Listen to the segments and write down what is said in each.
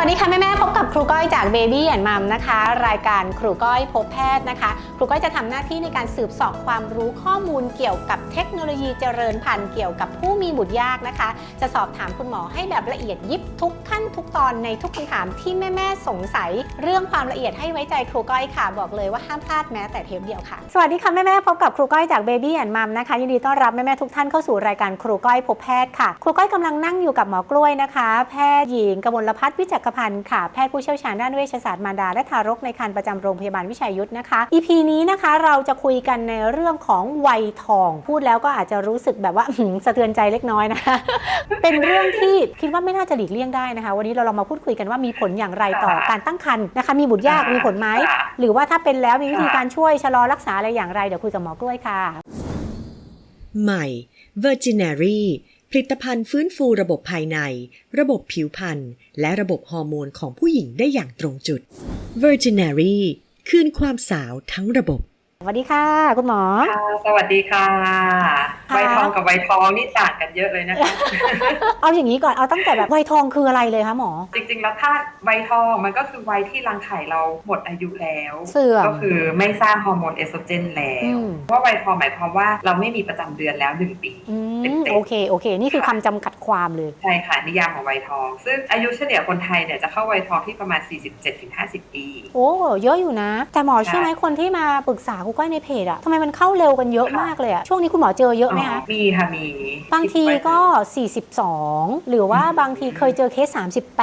วัสดีค่ะแม่แม่พบกับครูก้อยจาก Baby and Mom นะคะ รายการครูก้อยพบแพทย์นะคะ ครูก้อยจะทำหน้าที่ในการสืบสอบความรู้ข้อมูลเกี่ยวกับเทคโนโลยีเจริญพันธุ์เกี่ยวกับผู้มีบุตรยากนะคะ จะสอบถามคุณหมอให้แบบละเอียดยิบทุกขั้นทุกตอนในทุกคำถามที่แม่แม่สงสัย เรื่องความละเอียดให้ไว้ใจครูก้อยค่ะ บอกเลยว่าห้ามพลาดแม้แต่เทปเดียวค่ะสวัสดีค่ะแม่แม่พบกับครูก้อยจาก Baby and Mom นะคะยินดีต้อนรับแม่แม่ทุกท่านเข้าสู่รายการครูก้อยพบแพทย์ค่ะ ครูก้อยกำลังนั่งอยู่กับหมอกล้วยนะคะ แพทย์หญิงกมลพัฒน์วิจักรพันธ์ค่ะ แพทย์ผู้เชี่ยวชาญด้านเวชศาสตร์มารดา และทารกในครรภ์ประจำโรงพยาบาลวิชัยยุทธนะคะ EP นี้นะคะเราจะคุยกันในเรื่องของวัยทอง พูดแล้วก็อาจจะรู้สึกแบบว่าสะเทือนใจเล็กน้อยนะคะเป็นเรื่องที่คิดว่าไม่น่าจะหลีกเลี่ยงได้นะคะ วันนี้เราลองมาพูดคุยกันว่ามีผลอย่างไรต่อการตั้งครรภ์นะคะ มีบุตรยากมีผลไหมค่ะหรือว่าถ้าเป็นแล้วมีวิธีการช่วยชะลอรักษาอะไรอย่างไรเดี๋ยวคุยกับหมอกล้วยค่ะ ใหม่ Virginary ผลิตภัณฑ์ฟื้นฟูระบบภายใน ระบบผิวพรรณและระบบฮอร์โมนของผู้หญิงได้อย่างตรงจุด Virginary คืนความสาวทั้งระบบ สวัสดีค่ะ คุณหมอค่ะสวัสดีค่ะ ค่ะไวทองกับไวทองนี่ต่างกันเยอะเลยนะคะ เอาอย่างนี้ก่อนเอาตั้งแต่แบบวัยทองคืออะไรเลยคะหมอ จริงๆ แล้วถ้าไวทองมันก็คือวัยที่รังไข่เราหมดอายุแล้วเสื่อมก็คือไม่สร้างฮอร์โมนเอสโตรเจนแล้อืวมเพราะไวทองหมายความว่าเราไม่มีประจำเดือนแล้วหนึ่งปีอืเต็มมๆโอเคโอเค นี่คือคำจำกัดความเลย ใช่ค่ะ นิยามของไวทอง ซึ่งอายุเฉลี่ยคนไทยเนี่ยจะเข้าไวทองที่ประมาณ 47-50 ปี โอ้ เยอะอยู่นะ แต่หมอใช่เชื่อไหมคนที่มาปรึกษาครูก้อยในเพจอะทำไมมันเข้าเร็วกันเยอะมากเลยอะช่วงนี้คุณหมอเจอเยอะไหมคะ มีค่ะมี บางทีก็ 42 หรือว่าบางทีเคยเจอเคส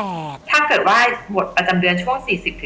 38 ถ้าเกิดว่าหมดประจำเดือนช่วง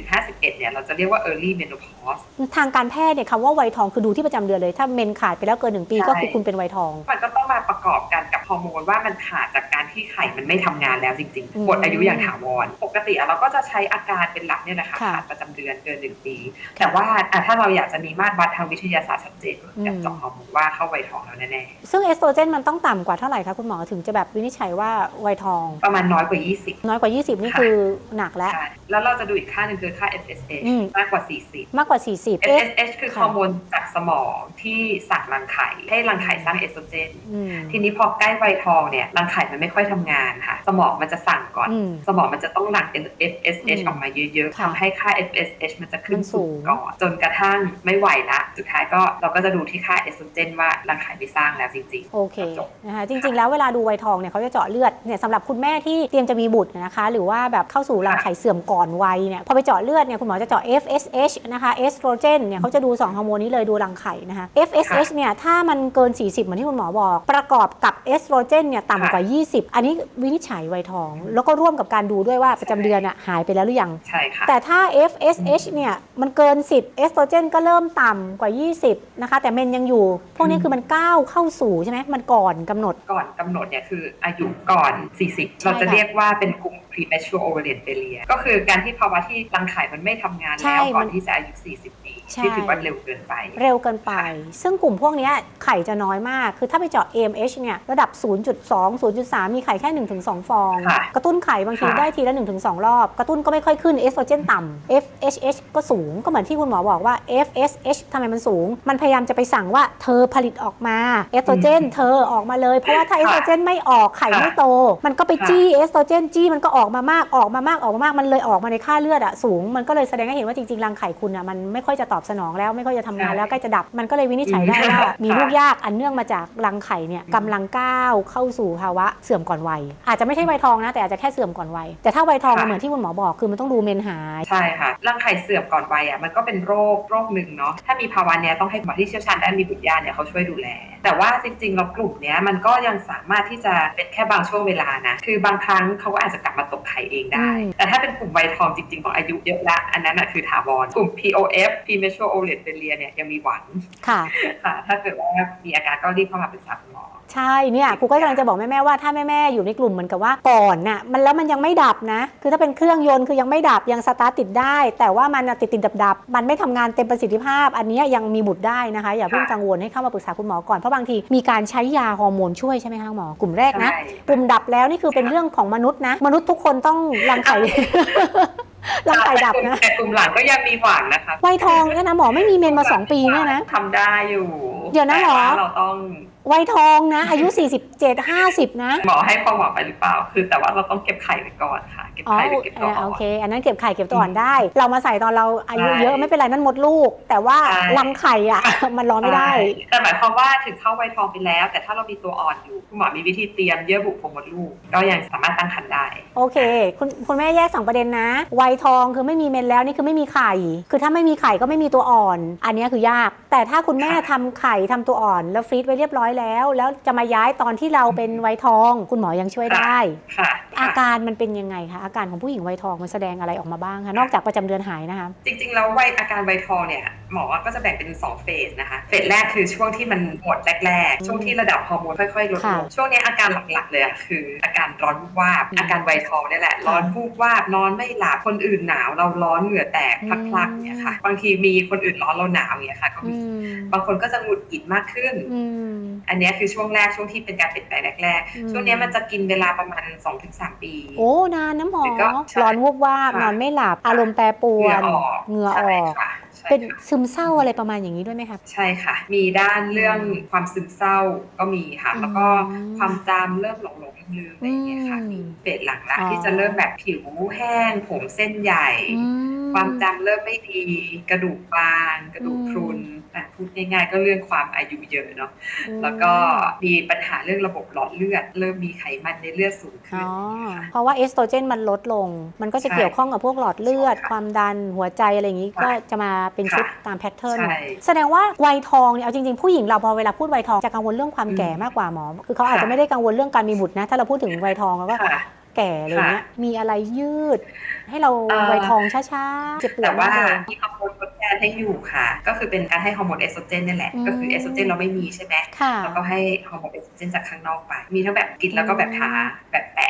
40-51 เนี่ยเราจะเรียกว่า early menopause ทางการแพทย์เนี่ยคำว่าวัยทองคือดูที่ประจำเดือนเลย ถ้าเมนขาดไปแล้วเกินหนึ่งปีใช่ก็คือคุณเป็นวัยทอง มันก็ต้องมาประกอบกันกับ ฮอร์โมนว่ามันขาดจากการที่ไข่มันไม่ทำงานแล้วจริงอืมๆหมดอายุอย่างถาวร ปกติอะเราก็จะใช้อาการเป็นหลักเนี่ยแหละค่ะค่ะขาดประจำเดือนเกินหนึ่งปี แต่ว่าอะถ้าเราอยากจะมีมาตรวัดทางวิทยาศาสตร์ชัดเจนอืมกับเจาะฮอร์โมนว่าเข้าไวยทองแล้วแน่ซึ่งเอสโตรเจนมันต้องต่ำกว่าเท่าไหร่คะคุณหมอถึงจะแบบวินิจฉัยว่าวัยทองๆประมาณน้อยกว่า 20 น้อยกว่า 20 นี่ค่ะคือหนักแล้วใช่แล้วเราจะดูอีกค่าหนึ่งคือค่า FSH อืมมากกว่า 40 มากกว่า 40เอ๊ะ FSH คือค่ะฮอร์โมนจากสมองที่สั่งรังไข่ให้รังไข่สร้างเอสโตรเจนอืมทีนี้พอใกล้วัยทองเนี่ยรังไข่มันไม่ค่อยทำงานค่ะ สมองมันจะสั่งก่อนอืมสมองมันจะต้องหลั่ง FSH อืมออกมาเยอะๆค่ะทำให้ค่า FSH มันจะขึ้นมันสูสูงงก่อน จนกระทั่งไม่ไหวละสุดท้ายก็เราก็จะดูที่ค่าเอสโตรเจนว่ารังไข่ไม่สร้างแล้วจริงโอเคจบนะคะจริงๆ แล้วเวลาดูวัยทองเนี่ยเขาจะเจาะเลือดเนี่ยสำหรับคุณแม่ที่เตรียมจะมีบุตรนะคะ หรือว่าแบบเข้าสู่รังไข่เสื่อมก่อนวัยเนี่ยพอไปเจาะเลือดเนี่ยคุณหมอจะเจาะ FSH นะคะเอสโตรเจนเนี่ยเขาจะดู2ฮอร์โมนนี้เลยดูรังไข่นะคะ FSH เนี่ยถ้ามันเกิน 40 เหมือนที่คุณหมอบอก ประกอบกับเอสโตรเจนเนี่ยต่ำกว่า 20 อันนี้วินิจฉัยวัยทอง แล้วก็ร่วมกับการดูด้วยว่าประจำเดือนอะหายไปแล้วหรือยังๆใช่ค่ะ แต่ถ้า FSH เนี่ยมันเกิน 10 เอสโตรเจนก็เริ่มต่ำกว่า 20 นะคะ แต่เมนยังอยู่ พวกนี้คือมันก้าวเข้าสู่ใช่ไหมมันก่อนกำหนด ก่อนกำหนดเนี่ยคืออายุก่อน 40 เราจะเรียกว่าเป็นกลุ่ม premature ovarian failure ก็คือการที่ภาวะที่รังไข่มันไม่ทำงานใช่แล้วก่อนมันที่จะอายุ 40 ปีใช่ที่ถือว่าเร็วเกินไป เร็วเกินไป ซึ่งกลุ่มพวกเนี้ยไข่จะน้อยมาก คือถ้าไปเจาะ AMH เนี่ยระดับ 0.2 0.3 มีไข่แค่ 1-2 ฟองค่ะกระตุ้นไข่บางทีค่ะได้ทีละ 1-2 รอบ กระตุ้นก็ไม่ค่อยขึ้นเอสโตรเจนต่ำ FSH ก็สูงก็เหมือนที่คุณหมอบอกว่า FSH ทำไมมันสูง มันพยายามจะไปสั่งว่าเธอผลิตออกมาเอสโตรเจนอืมเธอออกมาเลยเพราะว่าถ้าเอสโตรเจนไม่ออกไข่ไม่โต มันก็ไปค่ะจี้เอสโตรเจนจี้มันก็ออกมามากออกมามากออกมามากมันเลยออกมาในค่าเลือดอะสูง มันก็เลยแสดงให้เห็นว่าจริงๆรังไข่คุณอะมันไม่ค่อยจะตอบสนองแล้วไม่ค่อยจะทำงานแล้วใกล้จะดับมันก็เลยวินิจฉัยได้ว่าค่ะมีลูกยากอันเนื่องมาจากรังไข่เนี่ยกำลังก้าวเข้าสู่ภาวะเสื่อมก่อนวัย อาจจะไม่ใช่วัยทองนะ แต่อาจจะแค่เสื่อมก่อนวัยแต่ถ้าวัยทองมันเหมือนที่คุณหมอบอกคือมันต้องดูเมนหายใช่ค่ะรังไข่เสื่อมก่อนวัยอะมันก็เป็นโรคโรคหนึ่งเนาะถ้ามีภาวะเนี้ยต้องให้หมอที่เชี่ยวชาญด้านมีบุตรยากเนี่ยเขาช่วยดูแล แต่ว่าจริงๆเรากลุ่มเนี้ยมันก็ยังสามารถที่จะเป็นแค่บางช่วงเวลานะคือบางครั้งเขาก็อาจจะกลับมาตกไข่เองได้อืมแต่ถ้าเป็นกลุ่มวัยทองจริงๆของอายุเยอะละ อันนั้นอะคือถาวร กลุ่ม POF premature ovarian failure เนี่ยยังมีหวังค่ะค่ะ ถ้าเกิดว่ามีอาการก็รีบเข้ามาปรึกษาคุณหมอ ใช่เนี่ยครูก็กำลังจะบอกแม่ๆว่าถ้าแม่ๆอยู่ในกลุ่มเหมือนกับว่าก่อนน่ะมันแล้วมันยังไม่ดับนะ คือถ้าเป็นเครื่องยนต์คือยังไม่ดับยังสตาร์ทติดได้ แต่ว่ามันน่ะติดติดดับดับๆมันไม่ทำงานเต็มประสิทธิภาพ อันเนี้ยยังมีบุตรได้นะคะ อย่าเพิ่งค่ะกังวลให้เข้ามาปรึกษาคุณหมอก่อนเพราะบางทีมีการใช้ยาฮอร์โมนช่วยใช่ไหมคะหมอกลุ่มแรกนะใช่กลุ่มดับแล้วนี่คือเป็นเรื่องของมนุษย์นะ มนุษย์ทุกคนต้องรังไข่ รังไข่ดับนะแต่กลุ่มหลังก็ยังมีหวังนะคะวัยทองเนี่ยนะหมอไม่มีเมนมาสองปีเนี่ยนะทำได้อยู่เดี๋ยวนะหมอแต่ว่าเราต้องวัยทองนะ อายุ 47 50 นะ หมอให้ความหวังไปหรือเปล่า คือแต่ว่าเราต้องเก็บไข่ไว้ก่อนค่ะเก็บอ๋อไข่หรือเก็บตัวอ่อน โอเค อันนั้นเก็บไข่เก็บตัวอ่อนได้ เรามาใส่ตอนเราอายุเยอะใช่ไม่เป็นไรนั่นมดลูก แต่ว่าใช่ รังไข่อะ มันรอไม่ได้ใช่แต่หมายความว่าถึงเข้าวัยทองไปแล้ว แต่ถ้าเรามีตัวอ่อนอยู่คุณหมอมีวิธีเตรียมเยื่อบุโพรงมดลูก ก็ยังสามารถตั้งครรภ์ได้ โอเค คุณคุณแม่แยกสองประเด็นนะ วัยทองคือไม่มีเมนแล้วนี่คือไม่มีไข่ คือถ้าไม่มีไข่ก็ไม่มีตัวอ่อน อันเนี้ยคือยาก แต่ถ้าคุณแม่ค่ะทำไข่ทำตัวอ่อน แล้วฟรีซไว้เรียบร้อยแล้ว แล้วจะมาย้ายตอนที่เราเป็นวัยทอง คุณหมอยังช่วยได้ ค่ะอาค่ะ การมันเป็นยังไงคะอาการของผู้หญิงวัยทองมันแสดงอะไรออกมาบ้างคะนอกจากประจำเดือนหายนะคะจริงๆแล้ววัยอาการวัยทองเนี่ยหมอก็จะแบ่งเป็น 2 เฟสนะคะเฟสแรกคือช่วงที่มันหมดแรกอืมๆช่วงที่ระดับฮอร์โมนค่อยๆลดลค่ะงช่วงนี้อาการหลักๆเลยอะคืออาการร้อนวูบวาบอืมอาการวัยทองเนี่ยแหละค่ะร้อนวูบวาบนอนไม่หลับคนอื่นหนาวเราร้อนเหงื่อแตกอืมพลักๆเนี่ยค่ะบางทีมีคนอื่นร้อนเราหนาวเนี่ยค่ะก็อืมีมบางคนก็จะหงุดหงิดมากขึ้นอืมอันเนี้ยคือช่วงแรกช่วงที่เป็นการเปลี่ยนแปลงแรกอืมๆช่วงเนี้ยมันจะกินเวลาประมาณ 2-3 ปี โอ้นานน้ำหมอแล้วก็ใช่ร้อนวูบวาบค่ะนอนไม่หลับ อารมณ์แปรปรเหวงื่อนออกเหงื่ออใช่อกค่ะใช่เป็นค่ะซึมเศร้าอะไรประมาณอย่างนี้ด้วยไหมคะใช่ค่ะ มีด้านเรื่องความซึมเศร้าก็มีค่ะอืมแล้วก็ความจำเริ่มหลงหลงลืมๆอะไรอย่างเงี้ยค่ะอืมมีเฟสหลังละอ๋อที่จะเริ่มแบบผิวแห้งผมเส้นใหญ่อื ความจำเริ่มไม่ดี กระดูกบาง กระดูกพรุนอะพูดง่ายๆ ก็เรื่องความอายุเยอะเนาะอืมแล้วก็มีปัญหาเรื่องระบบหลอดเลือด เริ่มมีไขมันในเลือดสูงขึ้อ๋นอค่ะเพราะว่าเอสโตรเจนมันลดลง มันก็จะใช่เกี่ยวข้องกับพวกหลอดเลือดใช่ค่ะความดันหัวใจอะไรอย่างนี้ค่ะก็จะมาเป็นชุดค่ะตามแพทเทิร์นใช่แสดงว่าวัยทองเนี่ยเอาจริงๆผู้หญิงเราพอเวลาพูดวัยทองจะกังวลเรื่องความอืมแก่มากกว่าหมอ คือเขาอาจจะค่ะไม่ได้กังวลเรื่องการมีบุตรนะ ถ้าเราพูดถึงวัยทองแล้วก็ค่ะ แก่อะไรเงี้ยมีอะไรยืด ให้เราเอ่อวัยทองช้าๆเจ็บปวแต่ดว่ามากเลยมีฮอร์โมนทดแทนให้อยู่ค่ะ ก็คือเป็นการให้ฮอร์โมนเอสโตรเจนนี่แหละอืมก็คือเอสโตรเจนเราไม่มีใช่ไหมค่ะแล้วก็ให้ฮอร์โมนเอสโตรเจนจากข้างนอกไป มีทั้งแบบกินแล้วก็แบบทาแบบแปะ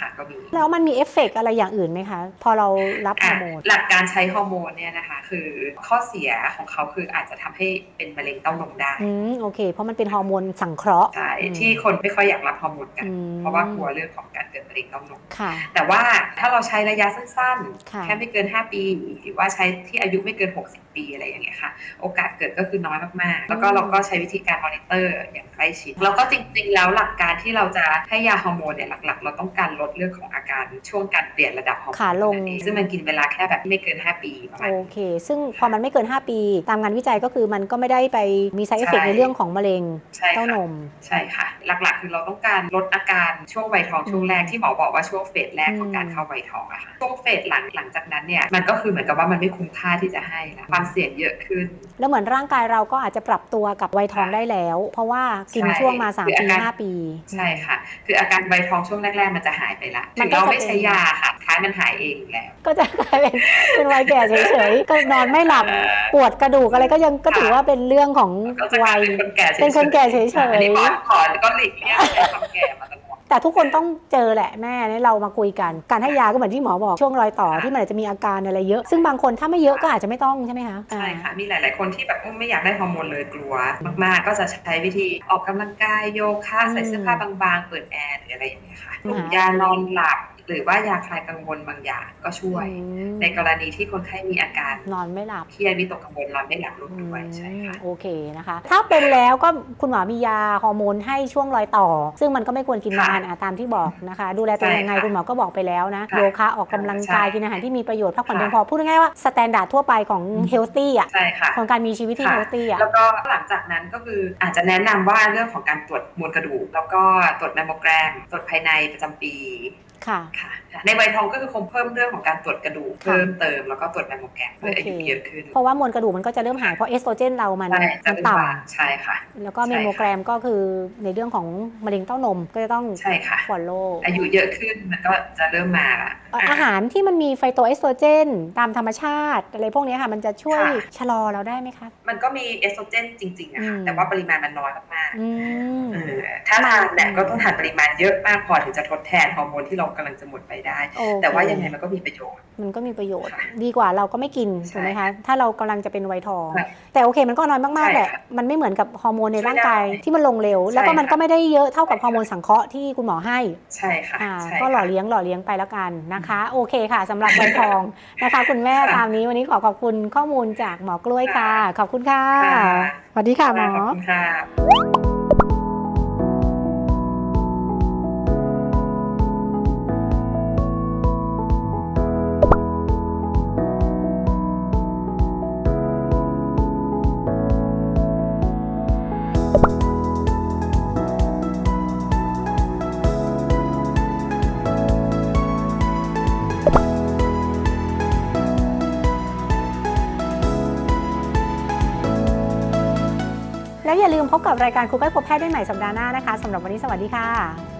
ค่ะก็มีแล้วมันมีเอฟเฟกต์อะไรอย่างอื่นไหมคะ พอเรารับฮออะร์โมนหลักการใช้ฮอร์โมนเนี่ยนะคะ คือข้อเสียของเขาคืออาจจะทำให้เป็นมะเร็งเต้านมได้อืมโอเค เพราะมันเป็นฮอร์โมนสังเคราะห์ใช่อืมที่คนไม่ค่อยอยากรับฮอร์โมนกันอืมเพราะว่ากลัวเรื่องของการเกิดมะเร็งเต้านมค่ะ แต่ว่าถ้าเราใช้ระยะสั้นค่ะๆแค่ไม่เกิน 5 ปี หรือว่าใช้ที่อายุไม่เกิน 60 ปีอะไรอย่างเงี้ยค่ะ โอกาสเกิดก็คือน้อยมากๆ แล้วก็อืมเราก็ใช้วิธีการมอนิเตอร์อย่างใกล้ชิด แล้วก็จริงๆ แล้วหลักการที่เราจะให้ยาฮอร์โมนเนี่ยหลักๆ เราต้องการลดเรื่องของอาการช่วงการเปลี่ยนระดับฮอร์โมนขาลงนั่นเองซึ่งมันกินเวลาแค่แบบไม่เกิน 5 ปีประมาณ โอนี้เค ซึ่งพอมันไม่เกิน 5 ปี ตามงานวิจัยก็คือมันก็ไม่ได้ไปมี side effect ใช่ในเรื่องของมะเร็งใช่เต้าค่ะนม ใช่ค่ะ หลักๆ คือเราต้องการลดอาการช่วงวัยทองช่วงแรกที่หมอบอกว่าช่วงเฟสแรกของการเข้าวัยทองอะค่ะช่วงเฟสหลังหลังจากนั้นเนี่ยมันก็คือเหมือนกับว่ามันไม่คุ้มค่าที่จะให้แล้วความเสี่ยงเยอะขึ้น แล้วเหมือนร่างกายเราก็อาจจะปรับตัวกับวัยทองค่ะได้แล้ว เพราะว่ากินใช่ช่วงมาคือ3ปีอาการ5ปี ใช่ค่ะ คืออาการใบทองช่วงแรก ๆ มันจะหายไปละมัถึนงก็เราจะไม่ใช้เป็นยาค่ะท้ายมันหายเองอยู่แล้ว ก็จะกลายเป็นเป็นวัยแก่เฉยๆก็นอนไม่หลับเอ่อปวดกระดูกอะไรก็ยังก็ถือว่าเป็นเรื่องของก็จะกวัลายยเป็นคนแก่ฉยๆเป็นคนแก่เฉยๆอันนี้หมอขอก็หลีกเลี่ยงใช้ความแก่มาตลอด แต่ทุกคนต้องเจอแหละแม่เนี่ยเรามาคุยกัน การให้ยาก็เหมือนที่หมอบอกช่วงรอยต่อค่ะที่มันอาจจะมีอาการอะไรเยอะ ซึ่งบางคนถ้าไม่เยอะก็อาจจะไม่ต้องใช่ไหมคะใช่อ่าค่ะมีหลาย ๆ คนที่แบบไม่อยากได้ฮอร์โมนเลยกลัว มาก ๆ ก็จะใช้วิธีออกกำลังกายโยคะอืมใส่เสื้อผ้าบาง ๆ เปิดแอร์หรืออะไรอย่างเงี้ยค่ะอืมยานอนหลับ หรือว่ายาคลายกังวลบางอย่างก็ช่วย อืมในกรณีที่คนไข้มีอาการนอนไม่หลับ เครียดวิตกกังวลนอนไม่หลับร่วมด้วยใช่ค่ะโอเคนะคะ ถ้าเป็นแล้วก็คุณหมอมียาฮอร์โมนให้ช่วงรอยต่อ ซึ่งมันก็ไม่ควรกินค่ะนานอะตามที่บอกนะคะ ดูแลตัวใช่ยังไงค่ะคุณหมอก็บอกไปแล้วนะ ค่ะโยคะออกกำลังกายใช่กินอาหารที่มีประโยชน์พักผ่อนค่ะเพียงพอพูดง่ายๆว่าสแตนดาร์ดทั่วไปของอืมเฮลตี้อะใช่ค่ะ ของการมีชีวิตที่ค่ะ เฮลตี้อะ แล้วก็หลังจากนั้นก็คืออาจจะแนะนำว่าเรื่องของการตรวจมวลกระดูก แล้วก็ตรวจแมมโมแกรม ตรวจภายในประจำปี ค่ะค่ะ ในวัยทองก็คือคงเพิ่มเรื่องของการตรวจกระดูกค่ะเพิ่มเติมแล้วก็ตรวจแมมโมแกรมเพื่ออายุโอเคเยอะขึ้น เพราะว่ามวลกระดูกมันก็จะเริ่มหายเพราะเอสโตรเจนเรามันใช่จะมันเป็นต่บางใช่ค่ะำแล้วก็ใช่เมมโมแกรมก็คือในเรื่องของมะเร็งเต้านมก็จะต้องใช่ค่ะ follow อายุเยอะขึ้นมันก็จะเริ่มมาละเอ่ออาหารที่มันมีไฟโตเอสโตรเจนตามธรรมชาติอะไรพวกเนี้ยค่ะ มันจะช่วยค่ะชะลอเราได้ไหมคะมันก็มีเอสโตรเจนจริงๆอะค่ะอืมแต่ว่าปริมาณมันน้อยมากๆอืมเออถ้าทานเนี่ยอืมก็ต้องทานปริมาณเยอะมากพอถึงจะทดแทนฮอร์โมนที่เรากำลังจะหมดไปได้โอเคแต่ว่ายังไงมันก็มีประโยชน์ มันก็มีประโยชน์ค่ะดีกว่าเราก็ไม่กินใช่ถูกไหมคะถ้าเรากำลังจะเป็นวัยทองค่ะแต่โอเคมันก็น้อยมากๆใช่แหละค่ะมันไม่เหมือนกับฮอร์โมนในช่วยร่างกายได้ที่มันลงเร็วใช่แล้วก็มันค่ะก็ไม่ได้เยอะเท่ากับฮอร์โมนสังเคราะห์ที่คุณหมอให้ใช่ค่ะอ่าใช่ก็หล่อค่ะเลี้ยงหล่อเลี้ยงไปแล้วกันนะคะ โอเคค่ะสำหรับวัยทองนะคะ คุณแม่ค่ะตามนี้วันนี้ขอขอบคุณข้อมูลจากหมอกล้วยค่ะค่ะขอบคุณค่ะค่ะสวัสดีค่ะหมอขอบคุณค่ะ แล้วอย่าลืมพบกับรายการครูก้อยพบแพทย์ได้ใหม่สัปดาห์หน้านะคะสำหรับวันนี้สวัสดีค่ะ